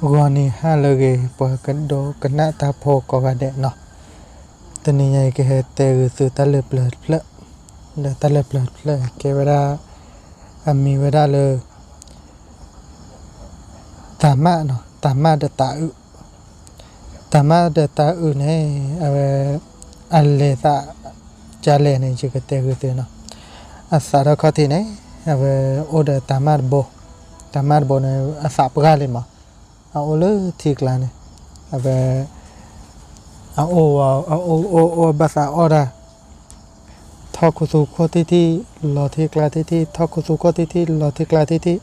Goni halage pa kado kana ta pho ko ga de no. Tani nyai ke he te gu su ta le pla pla. Le ta le pla pla ke vara ami vara le ta ma no ta ma de ta u. Ta ma de ta u ne ave alle ta ja le ne ji ke te gu te no. Asa ra kha ti ne ave o de ta ma bo. Ta ma bo ne asa pa ga le ma. เอาเลยทีกลาเนี่ยเอาไปเอาโอเอาโอโอโอภาษาออดาทอคุสุโคที่ที่ลอที่กลาที่ที่ทอคุสุโคที่ที่ลอที่กลาที่ที่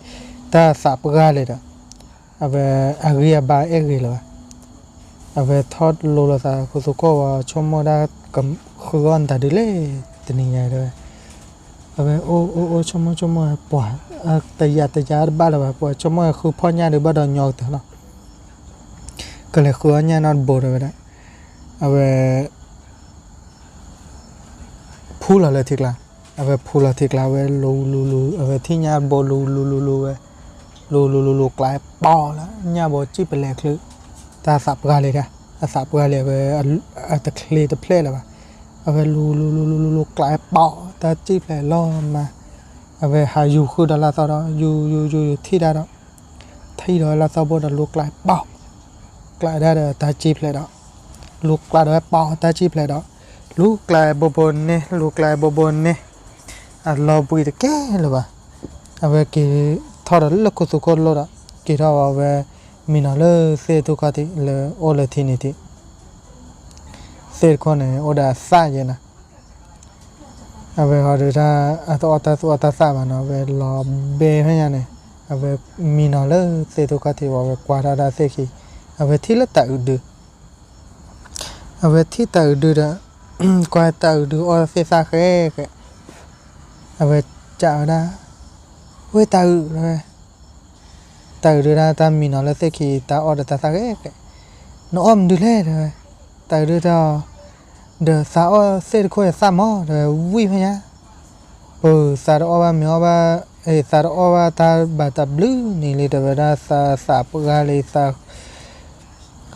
ตาสับกาเลยนะเอาไปอาเรียบาเอรีเลยเอาไปทอดโลละตาคุสุโคว่าชมโมดากับคือวันตาดิเลยตนี่ไงเลยเอาไปโอโอโอชมโมชมโมปวดแต่ยาแต่ยาบ้าเลยปวดชมโมคือพ่อญาหรือบ้าดอนยอกเถอะเนาะ ก็เลยคือเนี่ยนอนโบดไปได้เอาไปพูดเลยทีกละเอาไปพูดเลยทีกละเวลูลูลูเอาไปที่เนี่ยโบลูลูลูลูเวลูลูลูลูกลายปอแล้วเนี่ยโบจี้เป็นแหลกคือตาสับกาเลยค่ะตาสับกาเลยเวอัตะเคลีตะเพลแล้วปะเอาไปลูลูลูลูลูลูกลายปอตาจี้แผลล่อมาเอาไปหาอยู่คือดาราตอนนั้นอยู่อยู่อยู่ที่ดาราที่ดาราตอนบนลูกลายปอ ทีเลยโอเลยทีนี้ทีเสียคนเนี่ยโอดาซ่าเย็นนะเอาไว้เขาดูถ้าอัตอัตสุอัตซ่ามันเอาไว้รอเบย์ให้ยังเนี่ยเอาไว้มีน่าเลยเสียทุกทีว่าไว้กวาดาเสียขี้ ave thi la ta udu ave thi ta udu da qua ta udu o se sa khe ke ave cha da we ta u re ta udu da ta mi no la se ki ta o da ta sa khe ke no om du le de ta udu da de sa o se ko sa mo de wi pha ya po sa ro ba mi o ba e sa ro ba ta ba ta blue ni le de da sa sa pu ga le sa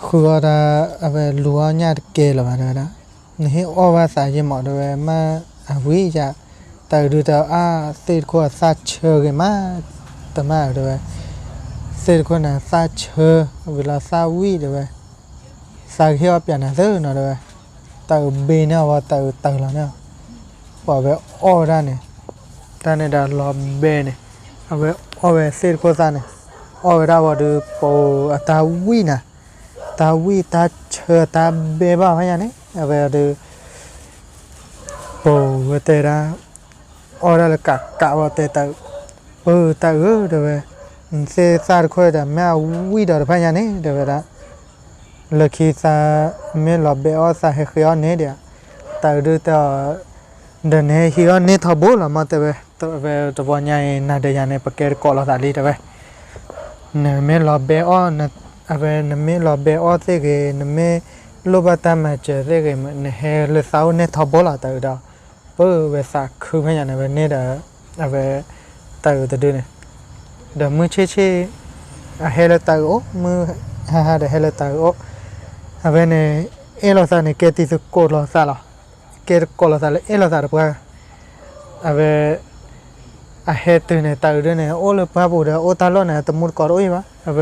ခုတော့အပဲလူအညာကဲလာပါတော့နေဩဝါစာရင်မော်တော့မအဝေးကြတာဒူတော့အာစေခေါ်စာချေကမတမတော့စေခေါ်နာစာချေဝလာစာဝီတော့စာခေောပြန်နေသနော်တော့တောက်ဘေးနော်ဝတောက်တောက်လာနော်ဘာပဲအော်ရနေတန်းနေတာလောဘဲနေအပဲအော်ပဲစေခေါ်စာနေအော်ရပါတော့ပေါ်အတာဝီနာ ตาวิตาเชตาเบบ้าพยานี่เอาไปดูโปเวเตระออร์ลกะกะวเตตาเออตาเออเดี๋ยวเซซาร์คอยแต่แม่วิเดี๋ยวพยานี่เดี๋ยวละลคีซาเมลอบเบอซาเฮคิออนเนี่ยเดียตาดูต่อเดินเฮคิออนเนี่ยทบบุลมาเตเวตัวเวตัวใหญ่นาเดียเนี่ยปเกิดกอลตาลีเตเวเนี่ยเมลอบเบอ အဘနမေလဘေအောသေကေနမေလောဘတမချေသေကေမနဟေလသောနေသဘောလာတူတာဘဝစခုမညာနေပဲနေတာအဘတူတူနေဒါမချေချေအဟေလတောမဟာဟာဒဟေလတောအဘနေအဲလောစနေကေတိစကိုလောစလာကေကိုလောစလာအဲလောစရပွားအဘအဟေတနေတူနေအိုလပဘူဒါအိုတလောနေတမှုကောရိုယမအဘ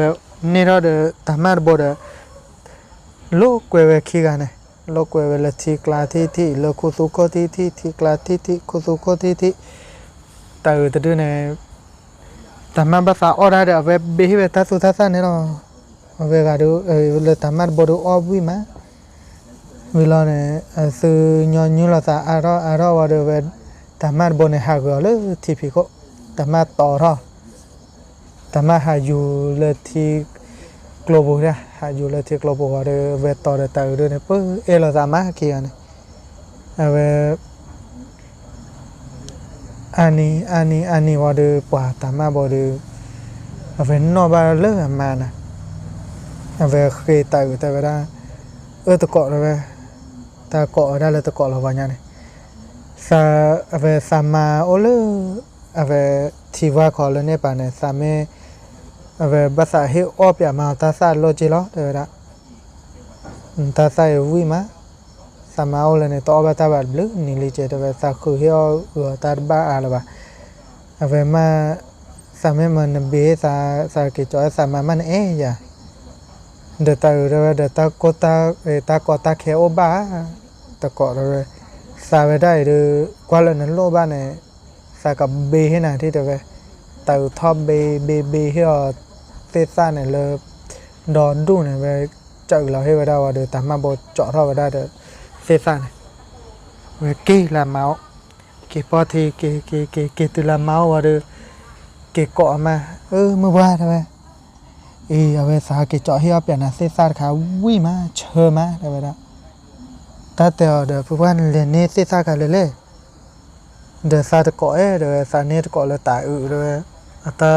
ဝဲခိကနေလောကွယ်ဝဲလက်တီကလာတီတီလောခုစုကိုတီတီတီကလာတီတီခုစုကိုတီတီတာရတဲ့နေတမတ်ဘာသာအော်ရတဲ့ဘယ်ဘေးဝဲတဆူသဆနေတော့ဘယ်ကတော့လေတမတ်ဘော်အော်ဝီမဝီလာနေအစညညလာသာအရောအရောဝရဝဲတမတ်ဘော်နေဟာကောလေတီဖီကိုတမတ်တော်ရော มาหาอยู่เลยที่ global เนี่ยหาอยู่เลยที่ global เดเวต่อเดตอเดเนี่ยปึ๊เอลสามารเกี่ยนเอาเวอันนี้อันนี้อันนี้ว่าเดปวาตามาบ่เดเอาเป็นนอบาเลอมานะเอาเวเคยตาอยู่แต่เวลาเออตะเกาะเลยเวตะเกาะได้เลยตะเกาะเราว่าเนี่ยซาเอาเวสามาโอเลอเอาเวทีว่าขอเลยเนี่ยป่ะเนี่ยสามี เวภาษาเฮอเปียมาตาซาโลจิโลเดระตาซาเวิมาสมาอุลเนี่ยตอบตาบัดบลึนี่ลิเจตเวสักคือเฮอเอตาบ้าอะไรบ้าเวมาสามีมันเบสาสากิจอยสามามันเอ๋ยเดตาเรเดตาโกตาเอตาโกตาเคโอบาตะกอเรสาเวได้ดูคกว่าลนั้นโลบ้านเนสากับเบให้นะที่เดเวตาทอบเบเบเบเฮอ ตซ่าเนี่ยเลยดอนดูเนี่ยไปเจอเราให้ไปได้ว่าเดี๋ยวตามมาโบเจาะเราไปได้เดี๋ยวเซซ่าเนี่ยเวกี้ละเมาส์เกปอทีเกเกเกเกตุละเมาว่าเดี๋ยวเกเกาะมา เออเมื่อวานทำไมเอีเอาไปสาเกเจาะให้เอาเปลี่ยนนะเซซ่าขาวิ่งมาเชื่อมาได้ไว้ได้ตาเดียวเดี๋ยวพูดวันเรียนนี่เซซ่าขาเลยเลยเดี๋ยวซาตะเกาะเอเดี๋ยวซาเนตเกาะเลยตายอือเลยอัต่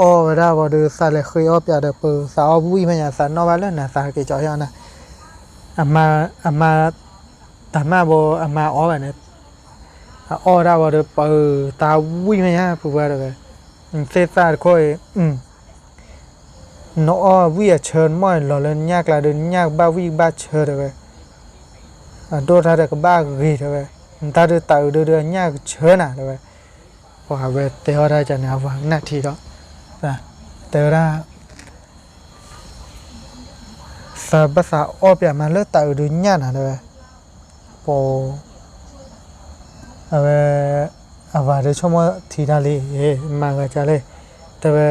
အော်ဝရဘဒစားလေခေောပြတဲ့ပူစားဝိမညာစားနော်ပါလဲနာစားကေကြော်ရနာအမအမတမဘောအမအော်ပဲနဲ့အော်ရဘဒပူတာဝိမညာပူပါတော့စေစားခွေอืมနော်ဝိရချန်မောလော်လညက်လာဒညက်ဘဝိဘချရတဲ့အတော့ထားတဲ့ကဘာဂေတဲ့တာတဲ့တာဒဒညက်ချနာတဲ့ဟောပဲတေဟောရကြနေဘာနတ်ထီတော့ นะเตระสาภาษาออเปียมาเลือกตาดูญาณนะเด้อปอเอาไว้เอาไว้เดี๋ยวชมว่ทีดาลีเอ๊ะมาก็จะเลยแต่ว่า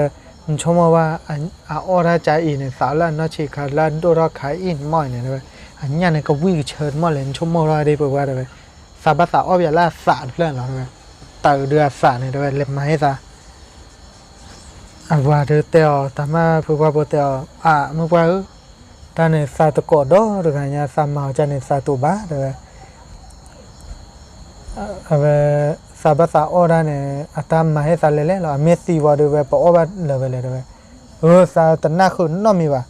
ชมว่าอันอาออราใจอีเนี่ยสาวละนอชิคาละดูรักใครอินม่อยเนี่ยเด้ออันญาณเนี่ยก็วิ่งเชิญม่อเลยชมว่าได้เปิดว่าเด้อสาภาษาออเปียละสารเพื่อนเราเด้อตาเดือดสารเนี่ยเด้อเล็บไม้ซะ အဝါရတဲ့တမဖူဘဘတဲ့အာမပွားတန်းနေစာတကောတော့ဒကညာစာမောကြနေစာတူပါတဲ့အဝဲစာဘစာအော်ဒါနဲ့အတမဟဲစာလဲလဲလောမက်ဆီဝါဒပဲပေါ်ဘလေပဲလေပဲဟိုစာတနခုနော်မီပါ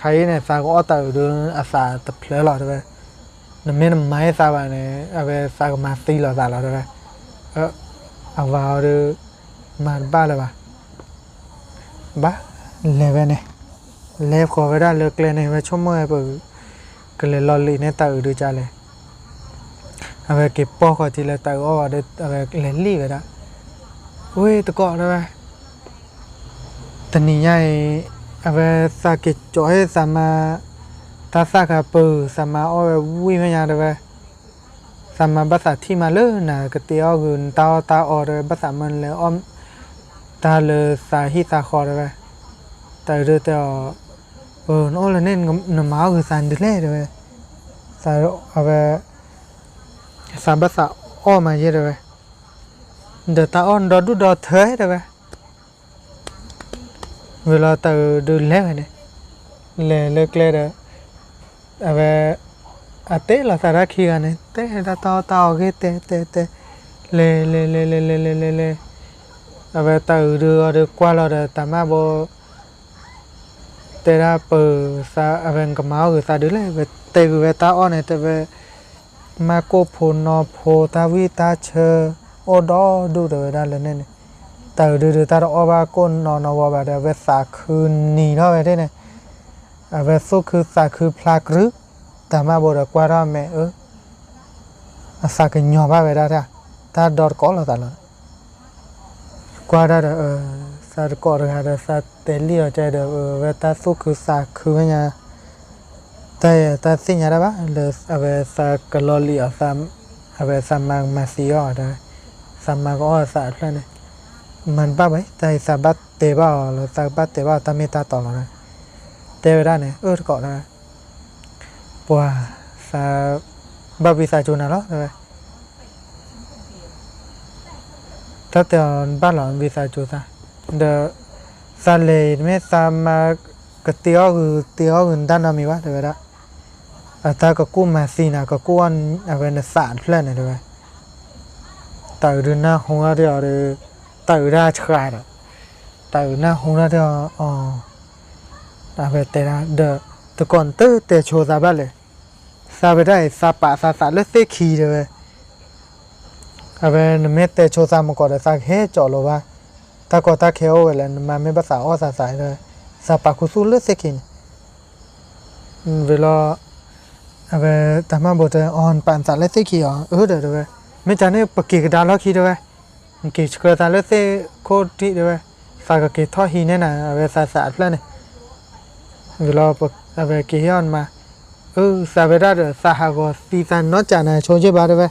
ခိုင်းနေစာကောအတာဒူအစာတဖလဲလောတဲ့နမင်းမိုင်းစာပါနဲ့အဝဲစာကမသီလောစာလောတဲ့အဝါရမန်ပါလပါ ba leve này leve có với ra lược lên này với chỗ mưa bởi cái lề lò lì nên tự đưa trả lề à về cái po có thì là tự ở đây à về lề lì vậy đó ui tự cọ đó ba tình này nhai à về sa kịch chỗ hết sa mà ta sa cả bờ sa mà ở vui với nhà đó ba สามภาษาที่มาเลื่อนะกติออกืนตาตาออเลยภาษามันเลยอ้อม ตาเลยสาฮิสาคออะไรแต่เรือแต่เออโน่ละเน้นนมาคือสันดิเล่เลยสายเอาไปสามภาษาอ้อมาเยอะเลยเดตาอ้อนดอดูดอเธอให้เลยเวลาตาดูเล่เนี่ยเล่เล็กเล่เลยเอาไปอาเต้เราสาระขี้กันเนี่ยเต้ตาตาตาโอเคเต้เต้เต้เล่เล่เล่เล่เล่เล่ về từ đưa được qua là để tạm ma bộ tê ra bờ sa về cầm máu người ta đứa này về tê về ta on này tê về mà cô phù nó phù ta vi ta chờ ô đó đủ rồi ra lên này từ đưa đưa ta đó ba con nó nó vào bà về xả khư nì nó về thế này về số khư xả khư pla rứ tạm ma bộ đã qua ra mẹ ớ xả cái nhỏ ba về ra ra ta đọt có là ta lớn กว่าไดาเออสาดกอดฮาดาสาเตลีอใจเดเออเวตาสุคือสาคือญาแต่แต่สิ่งอะไรบ้างเลยเอาไปสักกลอลีเอาซ้ำเอาไปซ้ำมามาซีออได้ซ้ำมาก็อ้อสัตว์แล้วเนี่ยมันบ้าไปแต่สับบัตเตบ้าหรือสับบัตเตบ้าตามีตาต่อแล้วนะเตไปได้เนี่ยเออเกาะได้ปัวสับบัตวิสาจูน่ะหรอเลย ถ้าเตียนบ้านหลังวิซาจูซะเดอซาเลยไม่ซามากเตียวคือเตียวอื่นด้านนามีวะเดี๋ยวละอาตาก็กู้มาสีนะก็กู้อันเอาเป็นสารเพลนเลยต่อรืนหน้าหงาเดียวเลยต่อได้ชายละต่อหน้าหงาเดียวอ๋อแต่เป็ต่ละเดอตะก่อนตื้อเตะโชว์ซาบ้านเลยซาไปได้ซาปะซาสารเลือดเสขีเลย હવે મેં તે છોસામાં કરે સાક હે ચલો વા તા કોતા ખેવો એટલે મામે બસ આવો સા સાય સા પાકું સુલે શેખીને વેલો હવે તમા બોટે ઓન પાન ચાલે શેખી હો રે રે મેં જાને પક્કી ડાલો ખી રે કીચ કરે ચાલે સે ખોટી રે સાક કે થો હીને ના હવે સા સા એટલે ને વેલો હવે કે ઓન માં เออซาเวดาเดอซาฮาโกซีซันนอจานาโชเจบาเดเว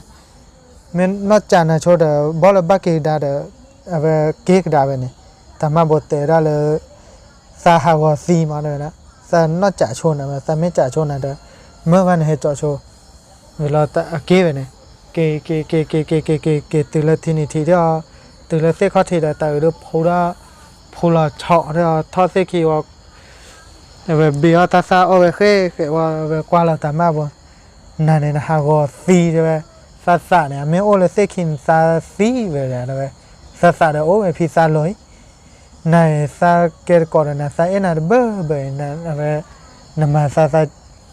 มันนอกจากนะชดบอลบักกีดาเดอเวเค้กดาเวนี่แต่มาบทเตระเลยซาฮาวซีมาเลยนะซานอกจากชนนะมันซาไม่จากชนนะเดเมื่อวันเหตุจ่อโชเวลาตะเก้เวนี่เกเกเกเกเกเกเกเกตื่นละทีนี่ทีเดียวตื่นลเซคข้อทีเดียวแต่เรื่องพูดละพูดละเฉาะเดียวทอดเซคีว่าเวบีอตาซาโอเวเคเขว่าเวกว่าเราแต่มาบ่นั่นเองนะฮะวซีใช่ไหม ဆတ်ဆတ်နဲ့အမင်းအိုလေစိတ်ခင်စာစီပဲလေတော့ပဲဆတ်ဆတ်တော့အိုမေဖီစာလွန်နိုင်စာကေကောရနာစာအနာဘဘနာပဲနမစာစာ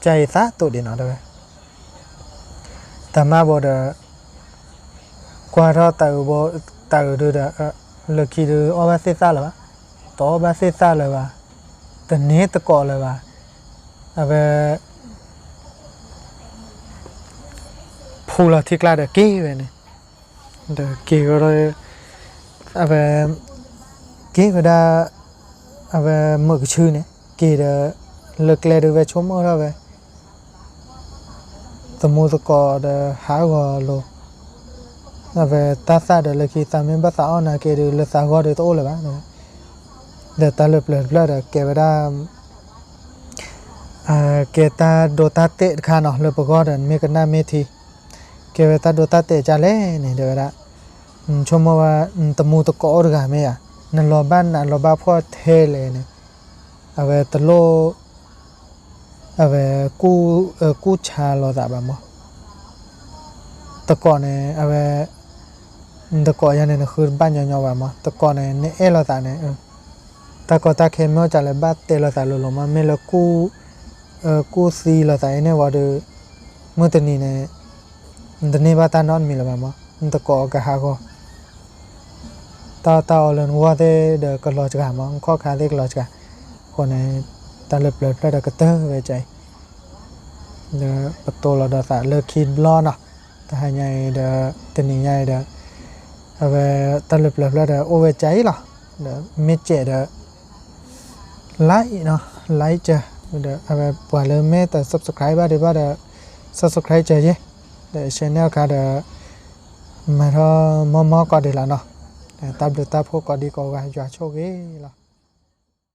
ใจซะตัวเดียวนะเด้อแต่มาบ่ได้กว่าเราแต่บ่แต่ดูได้ลึกคิดดูเอาไปเสียซะเลยว่ะต่อไปเสียซะเลยว่ะแต่เนี้ยตะกอเลยว่ะเอาไป khu là thiệt là được kia vậy này. Được kiểu rồi à về kia người đa à về mở cái chư này. Kia là lực lệ được về chỗ mở ra về. Tầm mua tụ cò để há gò lô. À về ta xa để lực kia ta mình bắt tao là kia được lực ta gò được tô là bác nữa để ta lực lực lực được kia người ta à ta đồ ta tệ khá nó, lực gò được mấy cái nam mê thì. เกวตาดูตาเตจาเลยเนี่ยเดี๋ยวละชมว่าตมูตะกอรกาไม่อนั่นรอบ้านนั่นรอบ้าพ่อเทเลยเนี่ยเอาไว้ตโลเอาไว้กู้เออกู้ชาลอตาบ้มั้งตะกอเนี่ยเอาไว้ตะกอยันเนี่ยคือบ้านยาวๆบมั้งตะกอเนี่ยเนี่ยเอลอตาเนี่ยตะกอตาเคมีอจ่าเลยบ้านเตลอตาลงมาไม่ละกู้เออกู้ซีลอตาเนี่ยว่าดูเมื่อตอนนี้เนี่ย นตนี่บ้าตานอนมีละมั้งมันตะกอกะฮะก็ตาตาเอนวัวเดเดกลอจกะมั้งข้อขาเล็กลอจกะคนในตาเล็บเล็บระดับกระเตอร์ไว้ใจเดประตูเราดาสาเลิกคิดล้อนะแต่ให้ใหญ่เดเตนี่ใหญ่เดเอาไปตาเล็บเล็บระดับโอเวใจหรอเดไม่เจ็ดเดไลค์เนาะไลค์จ้ะเดเอาไปปล่อยเลยแม่แต่ subscribe บ้าดีบ้าเด subscribe จ้ะเจ้ ရဲ့ဒါ channel ကဒါမရမမကတယ်လာနော်တပ်တပ်ဖို့ကဒီကောကကြွားချိုကေလား